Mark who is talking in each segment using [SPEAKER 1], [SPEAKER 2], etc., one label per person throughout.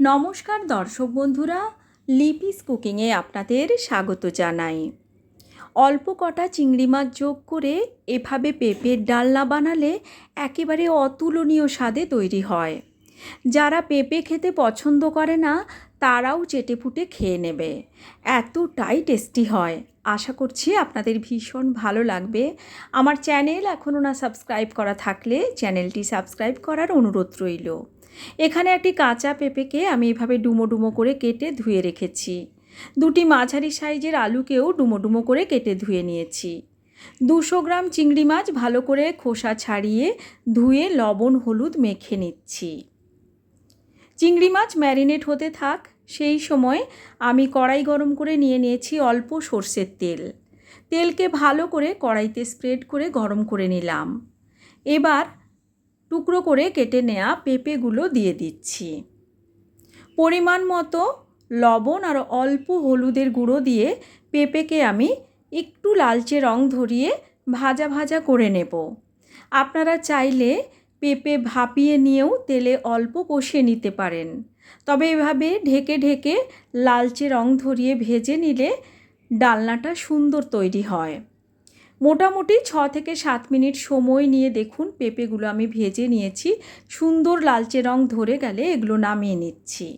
[SPEAKER 1] নমস্কার দর্শক বন্ধুরা, লিপিস কুকিংয়ে আপনাদের স্বাগত জানাই। অল্প কটা চিংড়ি মাছ যোগ করে এভাবে পেঁপের ডালনা বানালে একেবারে অতুলনীয় স্বাদে তৈরি হয়। যারা পেঁপে খেতে পছন্দ করে না, তারাও চেটেপুটে খেয়ে নেবে। এতটাই টেস্টি হয়। আশা করছি আপনাদের ভীষণ ভালো লাগবে। আমার চ্যানেল এখনও না সাবস্ক্রাইব করা থাকলে চ্যানেলটি সাবস্ক্রাইব করার অনুরোধ রইল। এখানে একটি কাঁচা পেঁপেকে আমি এভাবে ডুমো ডুমো করে কেটে ধুয়ে রেখেছি। দুটি মাঝারি সাইজের আলুকেও ডুমো ডুমো করে কেটে ধুয়ে নিয়েছি। দুশো গ্রাম চিংড়ি মাছ ভালো করে খোসা ছাড়িয়ে ধুয়ে লবণ, হলুদ মেখে নিচ্ছি। চিংড়ি মাছ ম্যারিনেট হতে থাক, সেই সময় আমি কড়াই গরম করে নিয়ে নিয়েছি অল্প সর্ষের তেল। তেলকে ভালো করে কড়াইতে স্প্রেড করে গরম করে নিলাম। এবার টুকরো করে কেটে নেওয়া পেঁপেগুলো দিয়ে দিচ্ছি। পরিমাণ মতো লবণ আর অল্প হলুদের গুঁড়ো দিয়ে পেঁপেকে আমি একটু লালচে রং ধরিয়ে ভাজা ভাজা করে নেব। আপনারা চাইলে পেঁপে ভাপিয়ে নিয়েও তেলে অল্প কষিয়ে নিতে পারেন। তবে এভাবে ঢেকে ঢেকে লালচে রং ধরিয়ে ভেজে নিলে ডালনাটা সুন্দর তৈরি হয়। মোটামুটি ছ থেকে সাত মিনিট সময় নিয়ে দেখুন, পেঁপেগুলো আমি ভেজে নিয়েছি। সুন্দর লালচে রং ধরে গেলে এগুলো নামিয়ে নিচ্ছি।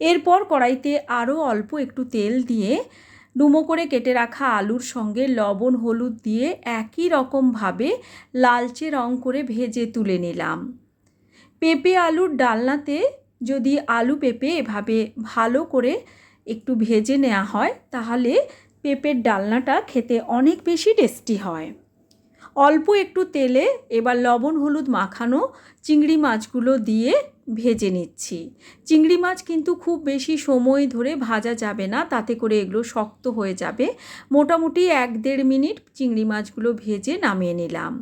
[SPEAKER 1] এরপর কড়াইতে আরও অল্প একটু তেল দিয়ে ডুমো করে কেটে রাখা আলুর সঙ্গে লবণ, হলুদ দিয়ে একই রকমভাবে লালচে রং করে ভেজে তুলে নিলাম। পেঁপে আলুর ডালনাতে যদি আলু পেঁপে এভাবে ভালো করে একটু ভেজে নেওয়া হয়, তাহলে পেঁপের ডালনাটা খেতে অনেক বেশি টেস্টি হয়। অল্প একটু তেলে এবার লবণ, হলুদ মাখানো চিংড়ি মাছগুলো দিয়ে ভেজে নিচ্ছি। চিংড়ি মাছ কিন্তু খুব বেশি সময় ধরে ভাজা যাবে না, তাতে করে এগুলো শক্ত হয়ে যাবে। মোটামুটি এক দেড় মিনিট চিংড়ি মাছগুলো ভেজে নামিয়ে নিলাম।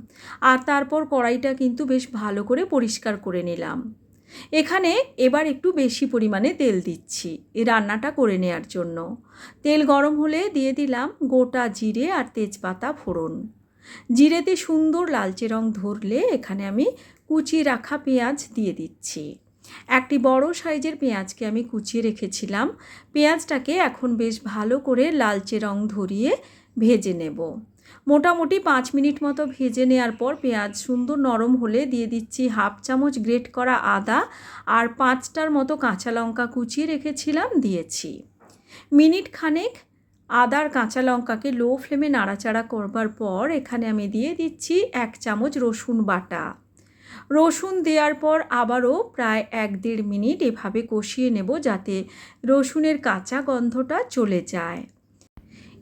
[SPEAKER 1] আর তারপর কড়াইটা কিন্তু বেশ ভালো করে পরিষ্কার করে নিলাম। এখানে এবার একটু বেশি পরিমাণে তেল দিচ্ছি এই রান্নাটা করে নেওয়ার জন্য। তেল গরম হলে দিয়ে দিলাম গোটা জিরে আর তেজপাতা ফোড়ন। জিরেতে সুন্দর লালচে রং ধরলে এখানে আমি কুচিয়ে রাখা পেঁয়াজ দিয়ে দিচ্ছি। একটি বড় সাইজের পেঁয়াজকে আমি কুচিয়ে রেখেছিলাম। পেঁয়াজটাকে এখন বেশ ভালো করে লালচে রং ধরিয়ে ভেজে নেব। মোটামুটি পাঁচ মিনিট মতো ভেজে নেওয়ার পর পেঁয়াজ সুন্দর নরম হলে দিয়ে দিচ্ছি হাফ চামচ গ্রেট করা আদা আর পাঁচটার মতো কাঁচা লঙ্কা কুচিয়ে রেখেছিলাম, দিয়েছি। মিনিট খানেক আদার কাঁচা লঙ্কাকে লো ফ্লেমে নাড়াচাড়া করবার পর এখানে আমি দিয়ে দিচ্ছি এক চামচ রসুন বাটা। রসুন দেওয়ার পর আবারও প্রায় এক দেড় মিনিট এভাবে কষিয়ে নেব যাতে রসুনের কাঁচা গন্ধটা চলে যায়।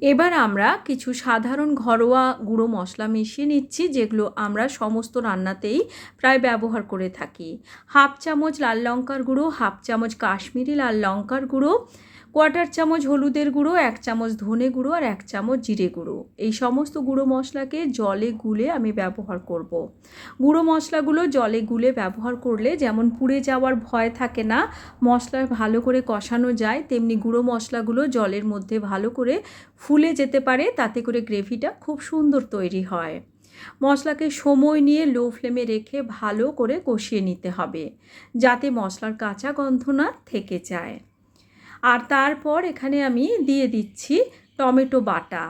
[SPEAKER 1] এবার আমরা কিছু সাধারণ ঘরোয়া গুঁড়ো মশলা মিশিয়ে নিচ্ছি, যেগুলো আমরা সমস্ত রান্নাতেই প্রায় ব্যবহার করে থাকি। হাফ চামচ লাল লঙ্কার গুঁড়ো, হাফ চামচ কাশ্মীরি লাল লঙ্কার গুঁড়ো কোয়ার্টার চামচ হলুদের গুঁড়ো, এক চামচ ধনে গুঁড়ো আর এক চামচ জিরে গুঁড়ো। এই সমস্ত গুঁড়ো মশলাকে জলে গুলে আমি ব্যবহার করব। গুঁড়ো মশলাগুলো জলে গুলে ব্যবহার করলে যেমন পুড়ে যাওয়ার ভয় থাকে না, মশলা ভালো করে কষানো যায়, তেমনি গুঁড়ো মশলাগুলো জলের মধ্যে ভালো করে ফুলে যেতে পারে, তাতে করে গ্রেভিটা খুব সুন্দর তৈরি হয়। মশলাকে সময় নিয়ে লো ফ্লেমে রেখে ভালো করে কষিয়ে নিতে হবে, যাতে মশলার কাঁচা গন্ধ না থেকে যায়। আর তারপর এখানে আমি দিয়ে দিচ্ছি টমেটো বাটা।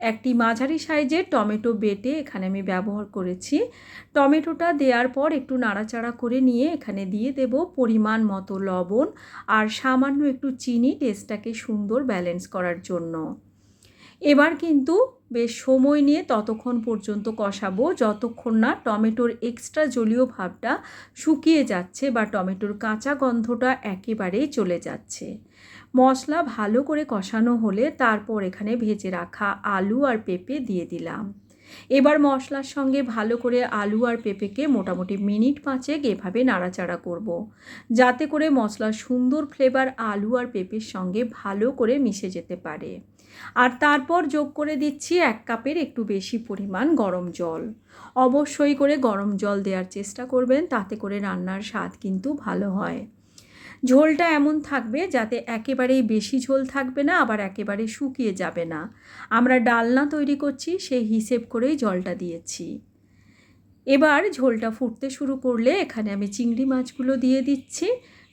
[SPEAKER 1] একটি মাঝারি সাইজের টমেটো বেটে এখানে আমি ব্যবহার করেছি। টমেটোটা দেওয়ার পর একটু নাড়াচাড়া করে নিয়ে এখানে দিয়ে দেব পরিমাণ মতো লবণ আর সামান্য একটু চিনি টেস্টটাকে সুন্দর ব্যালেন্স করার জন্য। এবার কিন্তু বেশ সময় নিয়ে ততক্ষণ পর্যন্ত কষাবো, যতক্ষণ না টমেটোর এক্সট্রা জলীয় ভাবটা শুকিয়ে যাচ্ছে বা টমেটোর কাঁচা গন্ধটা একেবারেই চলে যাচ্ছে। মশলা ভালো করে কষানো হলে তারপর এখানে ভেজে রাখা আলু আর পেঁপে দিয়ে দিলাম। এবার মশলার সঙ্গে ভালো করে আলু আর পেঁপেকে মোটামুটি মিনিট পাঁচেক এভাবে নাড়াচাড়া করব। যাতে করে মশলার সুন্দর ফ্লেভার আলু আর পেঁপের সঙ্গে ভালো করে মিশে যেতে পারে। আর তারপর যোগ করে দিচ্ছি এক কাপের একটু বেশি পরিমাণ গরম জল। অবশ্যই করে গরম জল দেওয়ার চেষ্টা করবেন, তাতে করে রান্নার স্বাদ কিন্তু ভালো হয়। ঝোলটা এমন থাকবে যাতে একেবারেই বেশি ঝোল থাকবে না, আবার একেবারে শুকিয়ে যাবে না। আমরা ডালনা তৈরি করছি, সেই হিসেব করেই জলটা দিয়েছি। এবার ঝোলটা ফুটতে শুরু করলে এখানে আমি চিংড়ি মাছগুলো দিয়ে দিচ্ছি।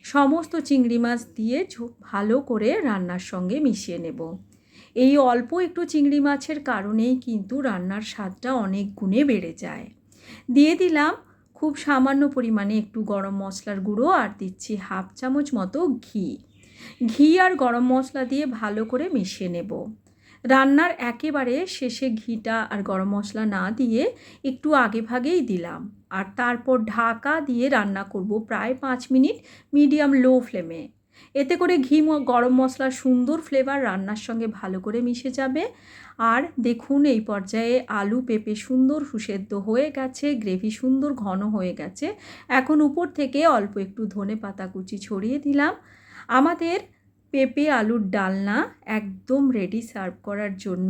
[SPEAKER 1] সমস্ত চিংড়ি মাছ দিয়ে ভালো করে রান্নার সঙ্গে মিশিয়ে নেব। এই অল্প একটু চিংড়ি মাছের কারণেই কিন্তু রান্নার স্বাদটা অনেক গুণে বেড়ে যায়। দিয়ে দিলাম খুব সামান্য পরিমাণে একটু গরম মশলার গুঁড়ো আর দিচ্ছি হাফ চামচ মতো ঘি। ঘি আর গরম মশলা দিয়ে ভালো করে মিশিয়ে নেব। রান্নার একেবারে শেষে ঘিটা আর গরম মশলা না দিয়ে একটু আগে ভাগেই দিলাম আর তারপর ঢাকা দিয়ে রান্না করব প্রায় পাঁচ মিনিট মিডিয়াম লো ফ্লেমে। এতে করে ঘি গরম মশলার সুন্দর ফ্লেভার রান্নার সঙ্গে ভালো করে মিশে যাবে। আর দেখুন, এই পর্যায়ে আলু পেঁপে সুন্দর সুসেদ্ধ হয়ে গেছে গ্রেভি সুন্দর ঘন হয়ে গেছে। এখন উপর থেকে অল্প একটু ধনে পাতা কুচি ছড়িয়ে দিলাম। আমাদের পেঁপে আলুর ডালনা একদম রেডি সার্ভ করার জন্য।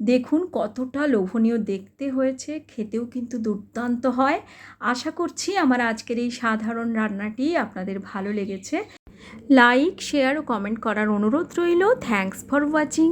[SPEAKER 1] দেখুন, কতটা লোভনীয় দেখতে হয়েছে, খেতেও কিন্তু দুর্দান্ত হয়। আশা করছি আমার আজকের এই সাধারণ রান্নাটি আপনাদের ভালো লেগেছে। লাইক শেয়ার ও কমেন্ট করার অনুরোধ রইল। Thanks for watching